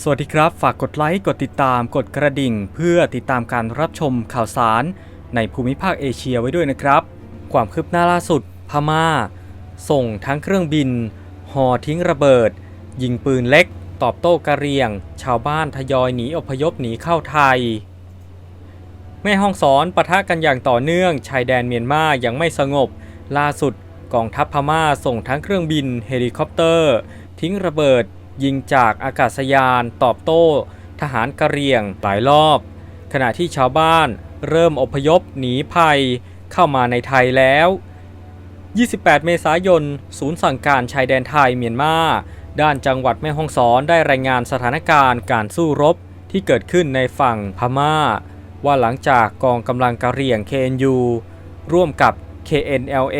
สวัสดีครับ ฝากกดไลค์ กดติดตาม กดกระดิ่ง เพื่อติดตามการรับชมข่าวสารในภูมิภาคเอเชียไว้ด้วยนะครับ ความคืบหน้าล่าสุด พม่า ส่งทั้งเครื่องบิน หอทิ้งระเบิด ยิงปืนเล็ก ตอบโต้กระเรียง ชาวบ้านทยอยหนีอพยพหนีเข้าไทย แม่ห้องสอนปะทะกันอย่างต่อเนื่อง ชายแดนเมียนมายังไม่สงบ ล่าสุดกองทัพพม่าส่งทั้งเครื่องบิน เฮลิคอปเตอร์ ทิ้งระเบิด ยิงจากอากาศยานตอบโต้ ทหารกะเหรี่ยงหลายรอบ ขณะที่ชาวบ้านเริ่มอพยพหนีภัยเข้ามาในไทยแล้ว 28 เมษายน ศูนย์สั่งการชายแดนไทยเมียนมาด้านจังหวัดแม่ฮ่องสอนได้รายงานสถานการณ์การสู้รบที่เกิดขึ้นในฝั่งพม่า ว่าหลังจากกองกำลังกะเหรี่ยง KNU ร่วมกับ KNLA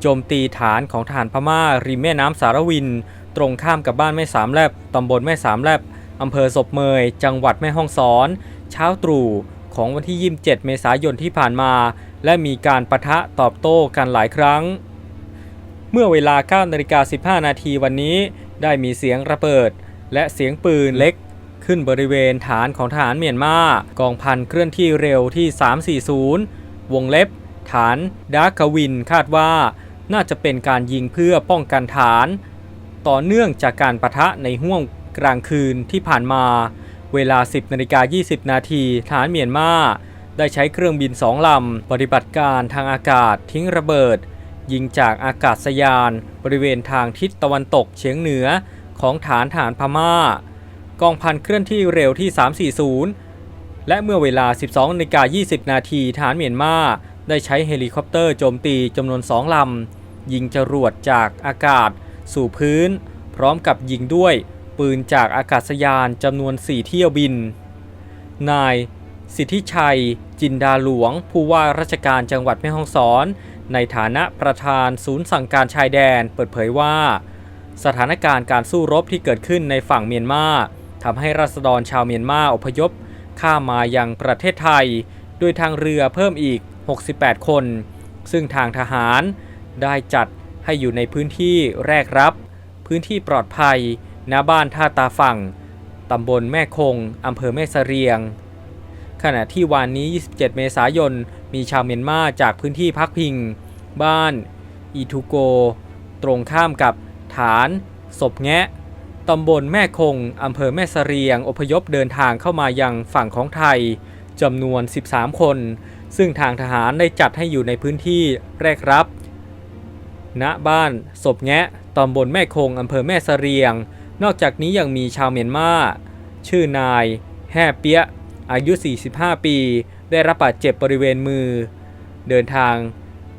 โจมตีฐานของทหารพม่าริมแม่น้ำสารวิน ตรงข้ามกับบ้านแม่สามแลบตำบลแม่สามแลบอำเภอศพเมย จังหวัดแม่ฮ่องสอน เช้าตรู่ของวันที่ 27 เมษายนที่ผ่านมา และมีการประทะตอบโต้กันหลายครั้ง เมื่อเวลา9นาฬิกา15 นาทีวันนี้ ได้มีเสียงระเบิด และเสียงปืนเล็ก ขึ้นบริเวณฐานของทหารเมียนมากองพันเคลื่อนที่เร็วที่ 340 วงเล็บ ฐานดาร์กวินคาดว่า น่าจะเป็นการยิงเพื่อป้องกันฐาน ต่อเนื่องจากการประทะในห้วงกลางคืนที่ผ่านมา เวลา 10นาฬิกา20 นาทีฐานเมียนมาได้ใช้เครื่องบินสองลำ ปฏิบัติการทางอากาศทิ้งระเบิด ยิงจากอากาศยาน บริเวณทางทิศตะวันตกเฉียงเหนือของฐานฐานพม่า กองพันเคลื่อนที่เร็วที่ 340 และเมื่อเวลา 12นาฬิกา20 นาทีฐานเมียนมาได้ใช้เฮลิคอปเตอร์โจมตีจำนวนสองลำ ยิงจรวดจากอากาศ สู่พื้น พร้อมกับยิงด้วยปืนจากอากาศยานจำนวน 4 เที่ยวบิน นาย สิทธิชัย จินดาหลวง ผู้ว่าราชการจังหวัดแม่ฮ่องสอน ในฐานะประธานศูนย์สั่งการชายแดนเปิดเผยว่า สถานการณ์การสู้รบที่เกิดขึ้นในฝั่งเมียนมาทำให้รัษฎรชาวเมียนมาอพยพ ข้ามมายังประเทศไทย โดยทางเรือเพิ่มอีก 68 คน ซึ่งทางทหารได้จัด ให้อยู่ในพื้นที่แรกรับ พื้นที่ปลอดภัยณบ้านท่าตาฝั่งตำบลแม่คงอำเภอแม่เสเรียง ขณะที่วันนี้ 27 เมษายน มีชาวเมียนมาจากพื้นที่พักพิง บ้าน อีทูโก ตรงข้ามกับฐานศพแงะตำบลแม่คงอำเภอแม่เสเรียง อพยพเดินทางเข้ามายังฝั่งของไทยจำนวน 13 คน ซึ่งทางทหารได้จัดให้อยู่ในพื้นที่แรกรับ ณบ้านศพแงะตำบลแม่คงอำเภอแม่เสเรียง นอกจากนี้ยังมีชาวเมียนมาชื่อนายแห่เปียะอายุ 45 ปี ได้รับบาดเจ็บบริเวณมือ เดินทาง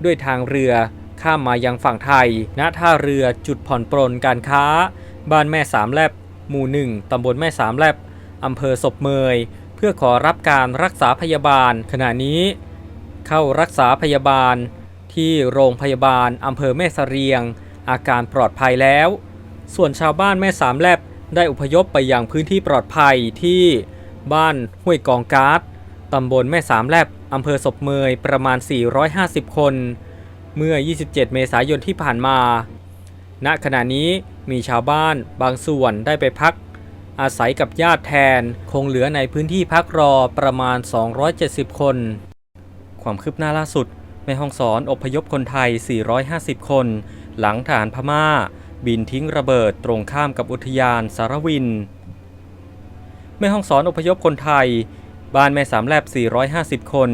ด้วยทางเรือข้ามมายังฝั่งไทย ณ ท่าเรือจุดผ่อนปรนการค้า บ้านแม่สามแลบ หมู่หนึ่งตำบลแม่สามแลบ อำเภอศพเมย เพื่อขอรับการรักษาพยาบาล ขณะนี้ เข้ารักษาพยาบาล ที่โรงพยาบาลอำเภอแม่เสเรียง อาการปลอดภัยแล้ว ส่วนชาวบ้านแม่สามแลบได้อพยพไปยังพื้นที่ปลอดภัยที่บ้านห้วยกองการ์ดตำบลแม่สามแลบอำเภอศพเมยประมาณ 450 คน เมื่อ 27 เมษายนที่ผ่านมา ณ ขณะนี้มีชาวบ้านบางส่วนได้ไปพัก อาศัยกับญาติแทน คงเหลือในพื้นที่พักรอประมาณ 270 คน ความคืบหน้าล่าสุด แม่ห้องสอนอพยพคนไทย 450 คน หลังฐานพม่า บินทิ้งระเบิดตรงข้ามกับอุทยานสารวิน แม่ห้องสอนอพยพคนไทย บ้านแม่สามแลบ 450 คน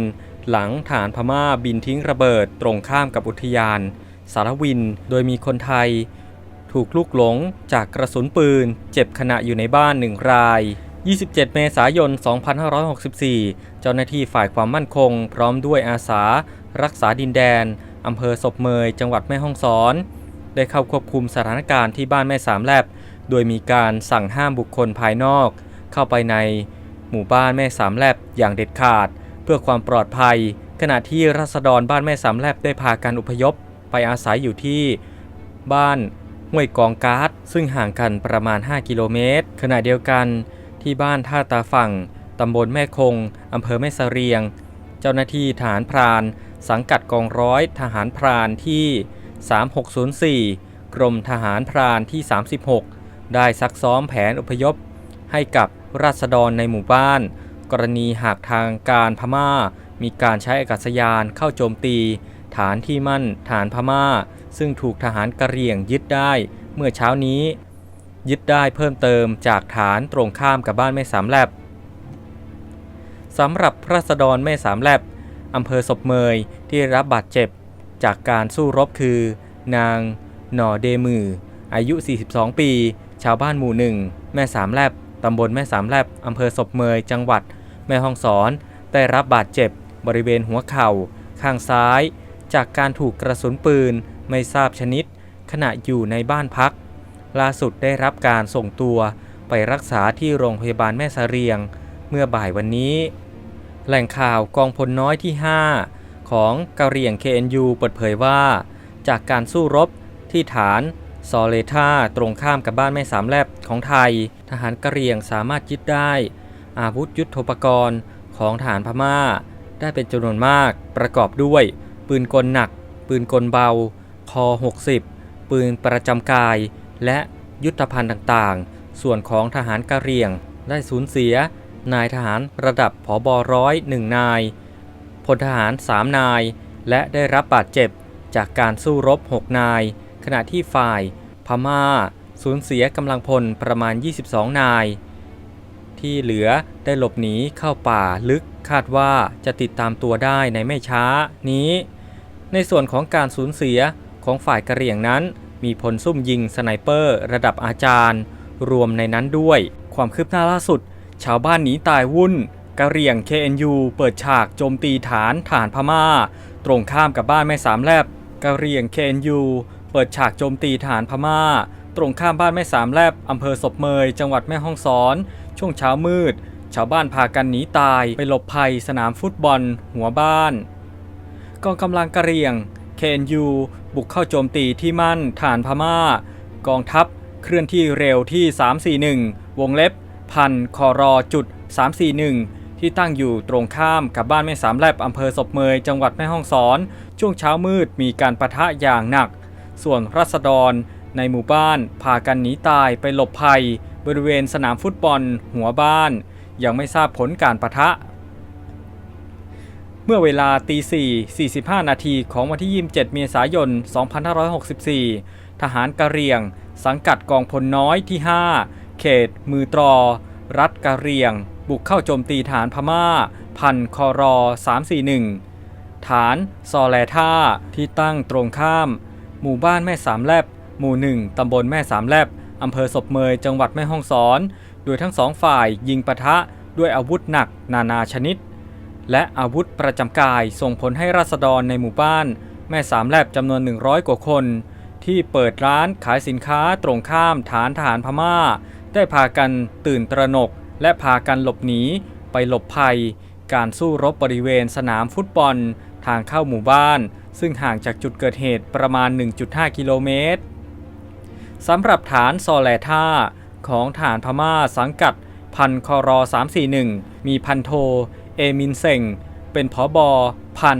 หลังฐานพม่าบินทิ้งระเบิดตรงข้ามกับอุทยาน สารวิน โดยมีคนไทย ถูกลูกหลงจากกระสุนปืน เจ็บขณะอยู่ในบ้านหนึ่งราย27 เมษายน 2564 เจ้าหน้าที่ฝ่ายความมั่นคง พร้อมด้วยอาสา รักษาดินแดนอำเภอศพเมยจังหวัดแม่ฮ่องสอน ได้เข้าควบคุมสถานการณ์ที่บ้านแม่สามแลบ โดยมีการสั่งห้ามบุคคลภายนอก เข้าไปในหมู่บ้านแม่สามแลบอย่างเด็ดขาด เพื่อความปลอดภัย ขณะที่รัษฎรบ้านแม่สามแลบได้พากันอพยพ ไปอาศัยอยู่ที่บ้านห้วยกองการ์ดซึ่งห่างกันประมาณ 5 กิโลเมตร ขณะเดียวกันที่บ้านท่าตาฝั่งตำบลแม่คงอำเภอแม่เสเรียง เจ้าหน้าที่ทหารพราน สังกัดกองร้อยทหารพรานที่ 3604 กรมทหารพรานที่ 36 ได้ซักซ้อมแผนอพยพ ให้กับราษฎรในหมู่บ้าน กรณีหากทางการพม่า มีการใช้อากาศยานเข้าโจมตี ฐานที่มั่นฐานพม่า ซึ่งถูกทหารกะเหรี่ยงยึดได้เมื่อเช้านี้ ยึดได้เพิ่มเติมจากฐานตรงข้ามกับบ้านแม่สามแลบสำหรับราษฎรแม่สามแลบ อำเภอศพเมยที่รับบาดเจ็บจากการสู้รบคือ นางหน่อเดมือ อายุ 42 ปี ชาวบ้านหมู่หนึ่งแม่สามแลบตำบลแม่สามแลบอำเภอศพเมยจังหวัด แม่ฮ่องสอน ได้รับบาดเจ็บบริเวณหัวเข่า ข้างซ้าย จากการถูกกระสุนปืนไม่ทราบชนิด ขณะอยู่ในบ้านพัก ล่าสุดได้รับการส่งตัวไปรักษาที่โรงพยาบาลแม่สะเรียง เมื่อบ่ายวันนี้ แหล่งข่าวกองพลน้อยที่ 5 ของกะเหรี่ยง KNU เปิดเผยว่า จากการสู้รบที่ฐานซอเลธาตรงข้ามกับบ้านแม่สามแลบของไทย ทหารกะเหรี่ยงสามารถยึดได้ อาวุธยุทโธปกรณ์ของฐานพม่า ได้เป็นจำนวนมากประกอบด้วย ปืนกลหนัก ปืนกลเบา คอ 60 ปืนประจำกาย และยุทธภัณฑ์ต่างๆ ส่วนของทหารกะเหรี่ยงได้สูญเสีย นายทหารระดับผอบอร้อยหนึ่งนายพลทหาร3นาย และได้รับบาดเจ็บจากการสู้รบ 6 นาย ขณะที่ฝ่ายพม่า สูญเสียกำลังพลประมาณ 22 นาย ที่เหลือได้หลบหนีเข้าป่าลึกคาดว่าจะติดตามตัวได้ในไม่ช้านี้ ในส่วนของการสูญเสียของฝ่ายกะเหรี่ยงนั้น มีพลซุ่มยิงสไนเปอร์ระดับอาจารย์ รวมในนั้นด้วย ความคืบหน้าล่าสุด ชาวบ้านหนีตายวุ่นกะเหรี่ยง KNU เปิดฉากโจมตีฐานฐานพม่า ตรงข้ามกับบ้านแม่สามแลบกะเหรี่ยง KNU เปิดฉากโจมตีฐานพม่า ตรงข้ามบ้านแม่สามแลบอำเภอศพเมย จังหวัดแม่ฮ่องสอน ช่วงเช้ามืด ชาวบ้านพากันหนีตายไปหลบภัยสนามฟุตบอล หัวบ้าน กองกำลังกะเหรี่ยง KNU บุกเข้าโจมตีที่มั่นฐานพม่า กองทัพเคลื่อนที่เร็วที่ 341 วงเล็บ พันคอรอจุด341 ที่ตั้งอยู่ตรงข้ามกับบ้านแม่สามแลบอำเภอศพเมยจังหวัดแม่ฮ่องสอน ช่วงเช้ามืดมีการประทะอย่างหนัก ส่วนรัษฎรในหมู่บ้านพากันหนีตายไปหลบภัย บริเวณสนามฟุตบอล หัวบ้าน ยังไม่ทราบผลการประทะ เมื่อเวลาตี4 45 นาทีของวันที่ 27 เมษายน 2564 ทหารกะเรียง สังกัดกองพลน้อยที่ 5 เขต มือตรอ รัฐกะเรียง บุกเข้าโจมตีฐานพม่า พันคอรอ 341 ฐานซอแลท่าที่ตั้งตรงข้าม หมู่บ้านแม่สามแลบ หมู่หนึ่งตำบลแม่สามแลบอำเภอศพเมยจังหวัดแม่ฮ่องสอน โดยทั้งสองฝ่ายยิงปะทะด้วยอาวุธหนักนานาชนิด และอาวุธประจำกายส่งผลให้ราษฎรในหมู่บ้าน แม่สามแลบจำนวน 100 กว่าคน ที่เปิดร้านขายสินค้าตรงข้ามฐานทหารพม่า ได้พากันตื่นตระหนก และพากันหลบหนีไปหลบภัย การสู้รบบริเวณสนามฟุตบอล ทางเข้าหมู่บ้าน ซึ่งห่างจากจุดเกิดเหตุประมาณ 1.5 กิโลเมตรสำหรับฐานซอแลท่าของฐานพม่าสังกัดพันคอรอ341 มีพันโท เอมินเซงเป็นผอบอพัน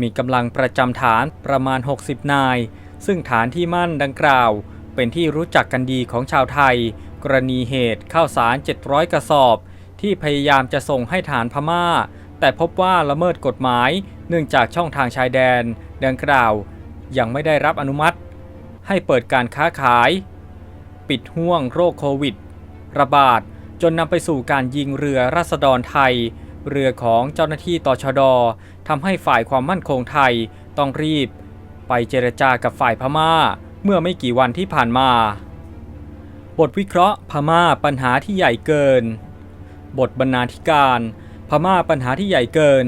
มีกำลังประจำฐานประมาณ 60 นาย ซึ่งฐานที่มั่นดังกล่าว เป็นที่รู้จักกันดีของชาวไทย กรณีเหตุข้าวสาร 700 กระสอบ ที่พยายามจะส่งให้ฐานพม่า แต่พบว่าละเมิดกฎหมายเนื่องจากช่องทางชายแดน ดังกล่าว ยังไม่ได้รับอนุมัติ ให้เปิดการค้าขาย ปิดห่วงโรคโควิด ระบาดจนนำไปสู่การยิงเรือรัษฎรไทย เรือของเจ้าหน้าที่ตชดทำให้ฝ่ายความมั่นคงไทยต้องรีบ ไปเจรจากับฝ่ายพม่า เมื่อไม่กี่วันที่ผ่านมา บทวิเคราะห์พม่าปัญหาที่ใหญ่เกิน บทบรรณาธิการ พม่าปัญหาที่ใหญ่เกิน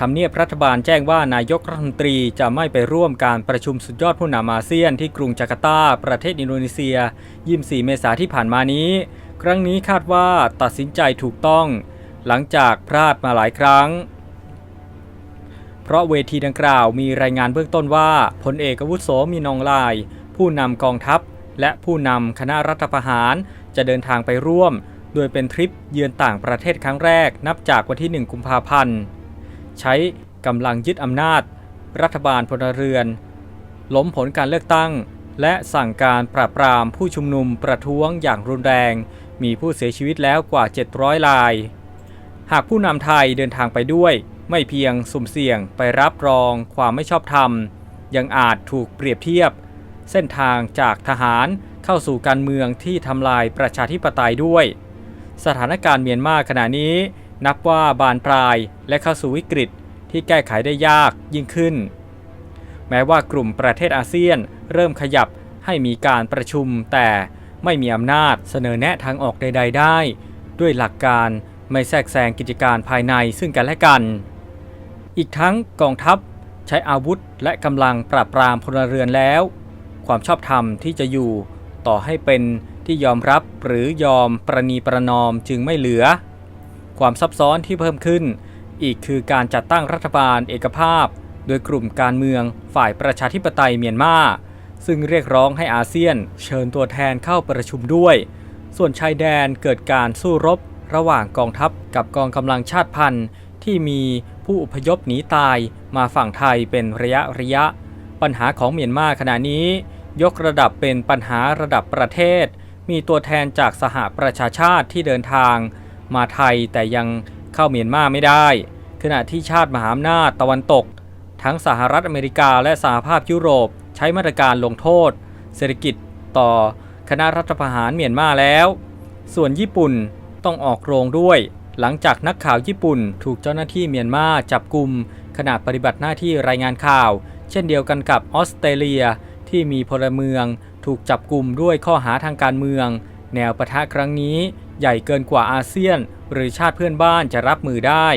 ทำเนียบรัฐบาลแจ้งว่านายกรัฐมนตรีจะไม่ไปร่วมการประชุมสุดยอดผู้นำอาเซียนที่กรุงจาการ์ตา ประเทศอินโดนีเซีย 24 เมษายนที่ผ่านมานี้ ครั้งนี้คาดว่าตัดสินใจถูกต้อง หลังจากพลาดมาหลายครั้ง เพราะเวทีดังกล่าวมีรายงานเบื้องต้นว่าพลเอกอาวุโสมีนองลาย ผู้นำกองทัพ และผู้นำคณะรัฐประหาร จะเดินทางไปร่วม โดยเป็นทริปเยือนต่างประเทศครั้งแรกนับจากวันที่ 1 กุมภาพันธ์ ใช้กำลังยึดอำนาจ รัฐบาลพลเรือน ล้มผลการเลือกตั้ง และสั่งการปราบปรามผู้ชุมนุมประท้วงอย่างรุนแรง มีผู้เสียชีวิตแล้วกว่า 700ราย หากผู้นำไทยเดินทางไปด้วย ไม่เพียงสุ่มเสี่ยงไปรับรองความไม่ชอบธรรมยังอาจถูกเปรียบเทียบ เส้นทางจากทหารเข้าสู่การเมืองที่ทำลายประชาธิปไตยด้วย สถานการณ์เมียนมาขณะนี้ นับว่าบานปลายและเข้าสู่วิกฤตที่แก้ไขได้ยากยิ่งขึ้น แม้ว่ากลุ่มประเทศอาเซียนเริ่มขยับให้มีการประชุมแต่ไม่มีอำนาจเสนอแนะทางออกใด ๆ ได้ ด้วยหลักการไม่แทรกแซงกิจการภายในซึ่งกันและกัน อีกทั้งกองทัพใช้อาวุธและกำลังปราบปรามพลเรือนแล้ว ความชอบธรรมที่จะอยู่ ต่อให้เป็นที่ยอมรับหรือยอมประนีประนอมจึงไม่เหลือ ความซับซ้อนที่เพิ่มขึ้น อีกคือการจัดตั้งรัฐบาลเอกภาพ โดยกลุ่มการเมืองฝ่ายประชาธิปไตยเมียนมาซึ่งเรียกร้องให้อาเซียนเชิญตัวแทนเข้าประชุมด้วย ส่วนชายแดนเกิดการสู้รบระหว่างกองทัพกับกองกำลังชาติพันธุ์ ที่มีผู้อพยพหนีตายมาฝั่งไทยเป็นระยะระยะ ปัญหาของเมียนมาขณะนี้ ยกระดับเป็นปัญหาระดับประเทศ มีตัวแทนจากสหประชาชาติที่เดินทาง มาไทยแต่ยังเข้าเมียนมาไม่ได้ ขณะที่ชาติมหาอำนาจตะวันตก ทั้งสหรัฐอเมริกาและสหภาพยุโรปใช้มาตรการลงโทษ เศรษฐกิจต่อคณะรัฐประหารเมียนมาแล้ว ส่วนญี่ปุ่นต้องออกโรงด้วย หลังจากนักข่าวญี่ปุ่นถูกเจ้าหน้าที่เมียนมาจับกลุ่มขณะปฏิบัติหน้าที่รายงานข่าว เช่นเดียวกันกับออสเตรเลีย ที่มีพลเมืองถูกจับกลุ่มด้วยข้อหาทางการเมือง แนวปะทะครั้งนี้ใหญ่เกินกว่าอาเซียน หรือชาติเพื่อนบ้านจะรับมือได้